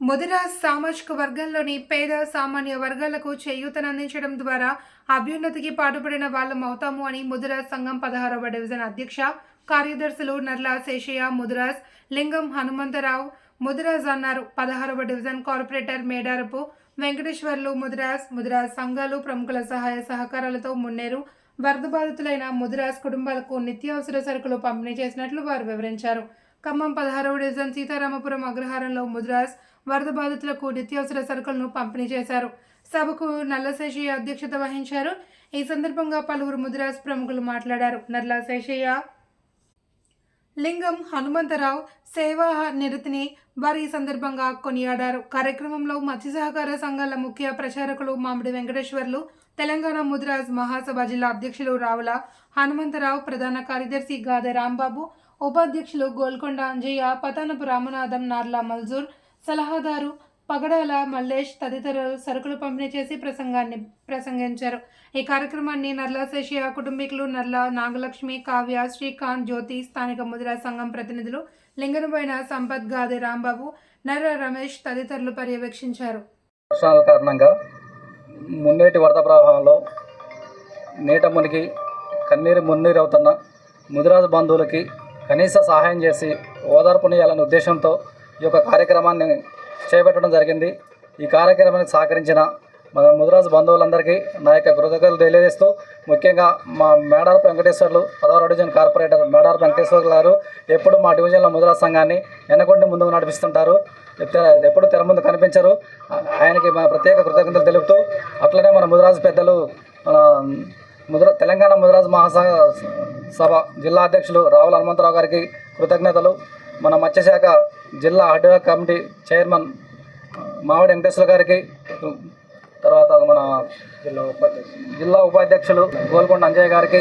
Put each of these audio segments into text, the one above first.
ముదిరాజ్ సామాజిక వర్గంలోని పేద సామాన్య వర్గాలకు చేయూతనందించడం ద్వారా అభ్యున్నతికి పాటుపడిన వాళ్ళం అవుతాము అని ముదిరాజ్ సంఘం పదహారవ డివిజన్ అధ్యక్ష కార్యదర్శులు నర్లా శేషయ్య ముదిరాజ్ లింగం హనుమంతరావు ముదిరాజ్ అన్నారు. పదహారవ డివిజన్ కార్పొరేటర్ మేడారపు వెంకటేశ్వర్లు ముదిరాజ్ ముదిరాజ్ సంఘాలు ప్రముఖుల సహాయ సహకారాలతో మున్నేరు వరద బాధితులైన ముదిరాజ్ కుటుంబాలకు నిత్యావసర సరుకులు పంపిణీ చేసినట్లు వారు వివరించారు. ఖమ్మం పదహారవ డివిజన్ సీతారామపురం అగ్రహారంలో ముద్రాస్ వరద బాధితులకు నిత్యావసర సరుకులను పంపిణీ చేశారు. సభకు నల్లశేషయ్య అధ్యక్షత వహించారు. ఈ సందర్భంగా పలువురు ముద్రాస్ ప్రముఖులు మాట్లాడారు. నల్ల శేషయ్య లింగం హనుమంతరావు సేవా నిరతిని వారి ఈ సందర్భంగా కొనియాడారు. కార్యక్రమంలో మత్స్య సహకార సంఘాల ముఖ్య ప్రచారకులు మామిడి వెంకటేశ్వర్లు తెలంగాణ ముద్రాజ్ మహాసభ జిల్లా అధ్యక్షులు రావుల హనుమంతరావు ప్రధాన కార్యదర్శి గాదె రాంబాబు ఉపాధ్యక్షులు గోల్కొండ అంజయ్య పతానపు రామనాథం నార్ల మల్జూర్ సలహాదారు పగడాల మల్లేష్ తదితరులు సరుకులు పంపిణీ చేసి ప్రసంగాన్ని ప్రసంగించారు. ఈ కార్యక్రమాన్ని నర్లా శేషియా కుటుంబీకులు నర్లా నాగలక్ష్మి కావ్య శ్రీకాంత్ జ్యోతి స్థానిక ముద్ర సంఘం ప్రతినిధులు లింగనబోయిన సంపత్ గాది రాంబాబు నర్ర రమేష్ తదితరులు పర్యవేక్షించారు. వర్షాల కారణంగా మున్నేటి వరద ప్రవాహంలో నీట మునిగి కన్నీరు మున్నీరు అవుతున్న ముదిరాజు బంధువులకి కనీస సహాయం చేసి ఓదార్పునియాలనే ఉద్దేశంతో ఈ యొక్క కార్యక్రమాన్ని చేపట్టడం జరిగింది. ఈ కార్యక్రమానికి సహకరించిన మన ముదిరాజు బంధువులందరికీ నా యొక్క కృతజ్ఞతలు తెలియజేస్తూ ముఖ్యంగా మా మేడారపు వెంకటేశ్వర్లు పదహారు డివిజన్ కార్పొరేటర్ మేడారపు వెంకటేశ్వర్ గారు ఎప్పుడు మా డివిజన్లో ముదిరాజ్ సంఘాన్ని వెనకొండి ముందుకు నడిపిస్తుంటారు. ఎప్పుడు తెర ముందు కనిపించరు. ఆయనకి మా ప్రత్యేక కృతజ్ఞతలు తెలుపుతూ అట్లనే మన ముదిరాజు పెద్దలు మన ముద్ర తెలంగాణ ముదిరాజు మహాసంఘ సభ జిల్లా అధ్యక్షులు రావుల హనుమంతరావు గారికి కృతజ్ఞతలు. మన మత్స్యశాఖ జిల్లా హెడ్ కమిటీ చైర్మన్ మామిడి వెంకటేశ్వర గారికి తర్వాత మన జిల్లా ఉపాధ్యక్షులు. జిల్లా ఉపాధ్యక్షులు గోల్కొండ అంజయ్య గారికి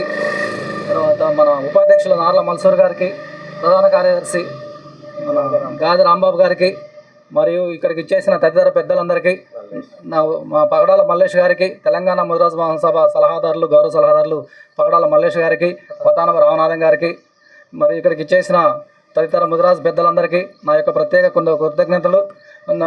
తర్వాత మన ఉపాధ్యక్షులు నార్ల మల్సూర్ గారికి ప్రధాన కార్యదర్శి మన గాది రాంబాబు గారికి మరియు ఇక్కడికి ఇచ్చేసిన తదితర పెద్దలందరికీ నా మా పగడాల మల్లేష్ గారికి తెలంగాణ ముద్రాజ్ మహాసభ సలహాదారులు గౌరవ సలహాదారులు పగడాల మల్లేష్ గారికి పతానవ రామనాథం గారికి మరి ఇక్కడికి ఇచ్చేసిన తదితర ముద్రాజ్ పెద్దలందరికీ నా యొక్క ప్రత్యేక కొంత కృతజ్ఞతలు.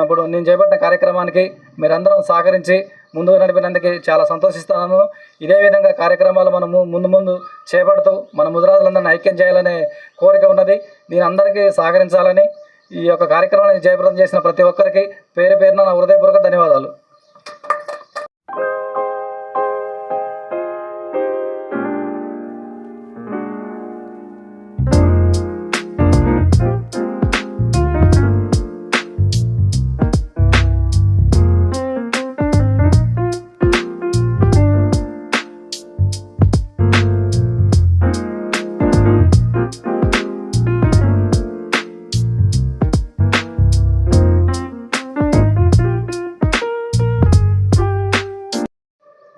ఇప్పుడు నేను చేపట్టిన కార్యక్రమానికి మీరందరం సహకరించి ముందుకు నడిపినందుకు చాలా సంతోషిస్తున్నాను. ఇదే విధంగా కార్యక్రమాలు మనము ముందు ముందు చేపడుతూ మన ముద్రాజులందరినీ ఐక్యం చేయాలనే కోరిక ఉన్నది. దీని అందరికీ సహకరించాలని ఈ యొక్క కార్యక్రమాన్ని జయప్రదం చేసిన ప్రతి ఒక్కరికి పేరు పేరున నా హృదయపూర్వక ధన్యవాదాలు.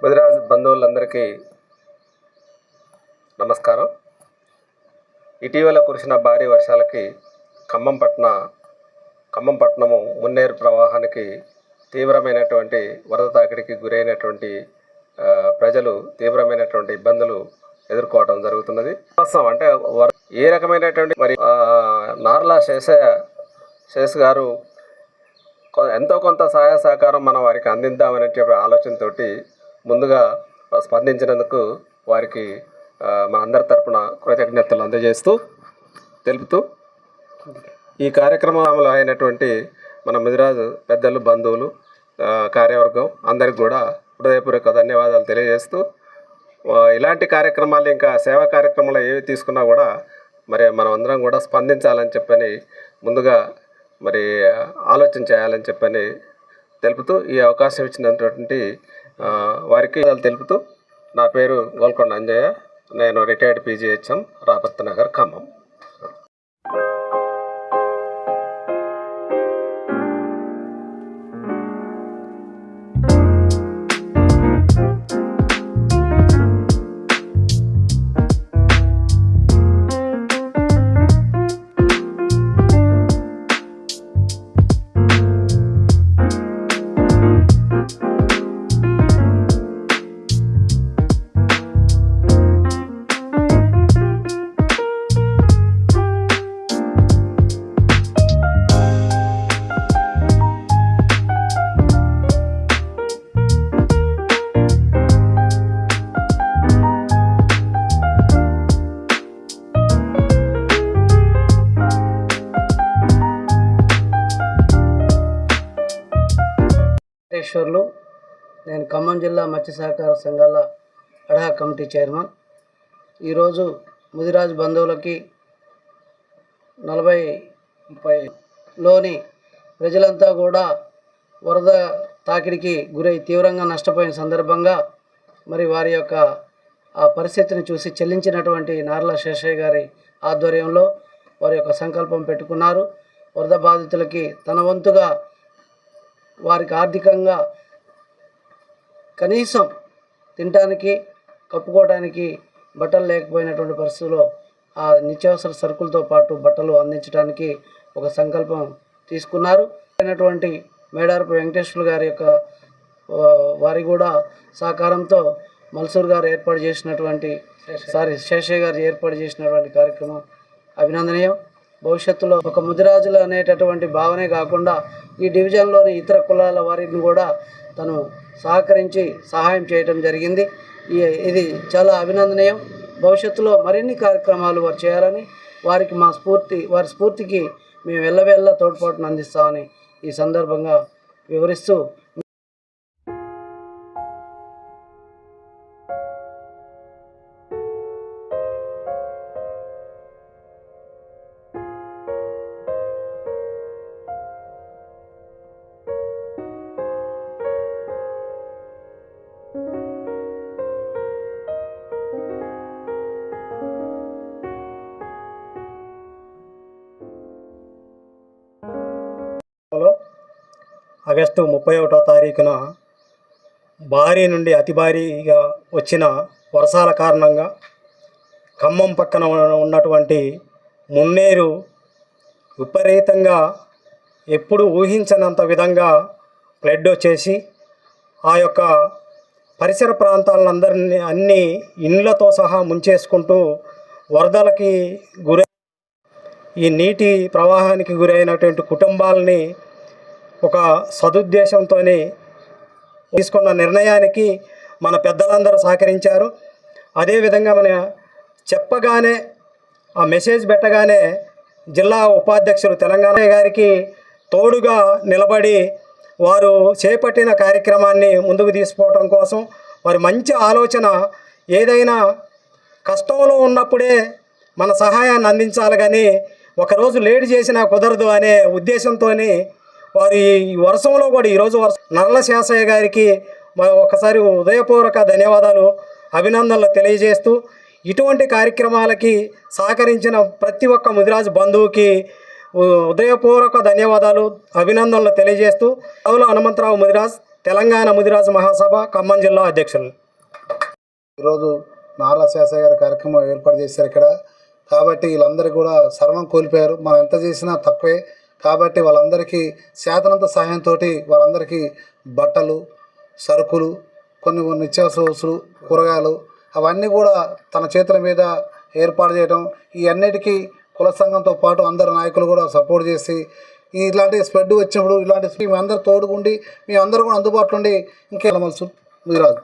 ముదిరాజు బంధువులందరికీ నమస్కారం. ఇటీవల కురిసిన భారీ వర్షాలకి ఖమ్మం పట్టణ ఖమ్మం పట్టణము మున్నేరు ప్రవాహానికి తీవ్రమైనటువంటి వరద తాకిడికి గురైనటువంటి ప్రజలు తీవ్రమైనటువంటి ఇబ్బందులు ఎదుర్కోవడం జరుగుతున్నది. వాస్తవం అంటే ఏ రకమైనటువంటి మరి నార్లా శేషయ్య శేష్ గారు ఎంతో కొంత సహాయ సహకారం మనం వారికి అందిద్దామనే ఆలోచనతోటి ముందుగా స్పందించినందుకు వారికి మా అందరి తరపున కృతజ్ఞతలు అందజేస్తూ తెలుపుతూ ఈ కార్యక్రమంలో అయినటువంటి మన ముదిరాజు పెద్దలు బంధువులు కార్యవర్గం అందరికి కూడా హృదయపూర్వక ధన్యవాదాలు తెలియజేస్తూ ఇలాంటి కార్యక్రమాలు ఇంకా సేవా కార్యక్రమాలు ఏవి తీసుకున్నా కూడా మరి మనం అందరం కూడా స్పందించాలని చెప్పని ముందుగా మరి ఆలోచన చేయాలని చెప్పని తెలుపుతూ ఈ అవకాశం ఇచ్చినటువంటి వారికి తెలుపుతూ నా పేరు గోల్కొండ అంజయ్య. నేను రిటైర్డ్ పీజీహెచ్ఎం రాపత్ నగర్ ఖమ్మం. వెంకటేశ్వర్లు నేను ఖమ్మం జిల్లా మత్స్య సహకార సంఘాల అడహా కమిటీ చైర్మన్. ఈరోజు ముదిరాజు బంధువులకి నలభై ముప్పై లోని ప్రజలంతా కూడా వరద తాకిడికి గురై తీవ్రంగా నష్టపోయిన సందర్భంగా మరి వారి యొక్క ఆ పరిస్థితిని చూసి చెల్లించినటువంటి నార్ల శేషయ్య గారి ఆధ్వర్యంలో వారి యొక్క సంకల్పం పెట్టుకున్నారు. వరద బాధితులకి తన వంతుగా వారికి ఆర్థికంగా కనీసం తినటానికి కప్పుకోవడానికి బట్టలు లేకపోయినటువంటి పరిస్థితుల్లో ఆ నిత్యావసర సరుకులతో పాటు బట్టలు అందించడానికి ఒక సంకల్పం తీసుకున్నారు. అయినటువంటి మేడారపు వెంకటేశ్వర గారి యొక్క వారి కూడా సహకారంతో మల్సూర్ గారు ఏర్పాటు చేసినటువంటి సారీ శేషయ్య గారు ఏర్పాటు చేసినటువంటి కార్యక్రమం అభినందనీయం. భవిష్యత్తులో ఒక ముదిరాజులు అనేటటువంటి భావనే కాకుండా ఈ డివిజన్లోని ఇతర కులాల వారిని కూడా తను సహకరించి సహాయం చేయటం జరిగింది. ఈ ఇది చాలా అభినందనీయం. భవిష్యత్తులో మరిన్ని కార్యక్రమాలు వారు చేయాలని వారికి మా స్ఫూర్తి వారి స్ఫూర్తికి మేము వెళ్ళవెళ్ళ తోడ్పాటును అందిస్తామని ఈ సందర్భంగా వివరిస్తూ ఆగస్టు ముప్పై ఒకటో తారీఖున భారీ నుండి అతి భారీగా వచ్చిన వర్షాల కారణంగా ఖమ్మం పక్కన ఉన్నటువంటి మున్నేరు విపరీతంగా ఎప్పుడు ఊహించనంత విధంగా ఫ్లడ్ వచ్చేసి ఆ యొక్క పరిసర ప్రాంతాలందరినీ అన్ని ఇండ్లతో సహా ముంచేసుకుంటూ వరదలకి గురై ఈ నీటి ప్రవాహానికి గురైనటువంటి కుటుంబాలని ఒక సదుద్దేశంతో తీసుకున్న నిర్ణయానికి మన పెద్దలందరూ సహకరించారు. అదేవిధంగా మన చెప్పగానే ఆ మెసేజ్ పెట్టగానే జిల్లా ఉపాధ్యక్షులు తెలంగాణ గారికి తోడుగా నిలబడి వారు చేపట్టిన కార్యక్రమాన్ని ముందుకు తీసుకోవడం కోసం వారి మంచి ఆలోచన ఏదైనా కష్టంలో ఉన్నప్పుడే మన సహాయాన్ని అందించాలి కానీ ఒకరోజు లేట్ చేసినా కుదరదు అనే ఉద్దేశంతో వారి ఈ వర్షంలో కూడా ఈరోజు వర్ష నర్ల శాసయ్య గారికి ఒకసారి ఉదయపూర్వక ధన్యవాదాలు అభినందనలు తెలియజేస్తూ ఇటువంటి కార్యక్రమాలకి సహకరించిన ప్రతి ఒక్క ముదిరాజు బంధువుకి ఉదయపూర్వక ధన్యవాదాలు అభినందనలు తెలియజేస్తూ కవుల హనుమంతరావు ముదిరాజ్ తెలంగాణ ముదిరాజు మహాసభ ఖమ్మం జిల్లా అధ్యక్షులు. ఈరోజు నారా శాసయ్య గారి కార్యక్రమం ఏర్పాటు చేశారు ఇక్కడ. కాబట్టి వీళ్ళందరూ కూడా సర్వం కోల్పోయారు. మనం ఎంత చేసినా తక్కువే. కాబట్టి వాళ్ళందరికీ శాతనంత సహాయంతో వాళ్ళందరికీ బట్టలు సరుకులు కొన్ని నిత్యావసర వస్తువులు కూరగాయలు అవన్నీ కూడా తన చేతుల మీద ఏర్పాటు చేయడం ఈ అన్నిటికీ కుల సంఘంతో పాటు అందరు నాయకులు కూడా సపోర్ట్ చేసి ఇలాంటి స్ప్రెడ్ వచ్చినప్పుడు ఇలాంటి మేము అందరు తోడుగుండి మేము అందరూ కూడా అందుబాటులో ఉండి ఇంకేమల్సు ముదిరాజు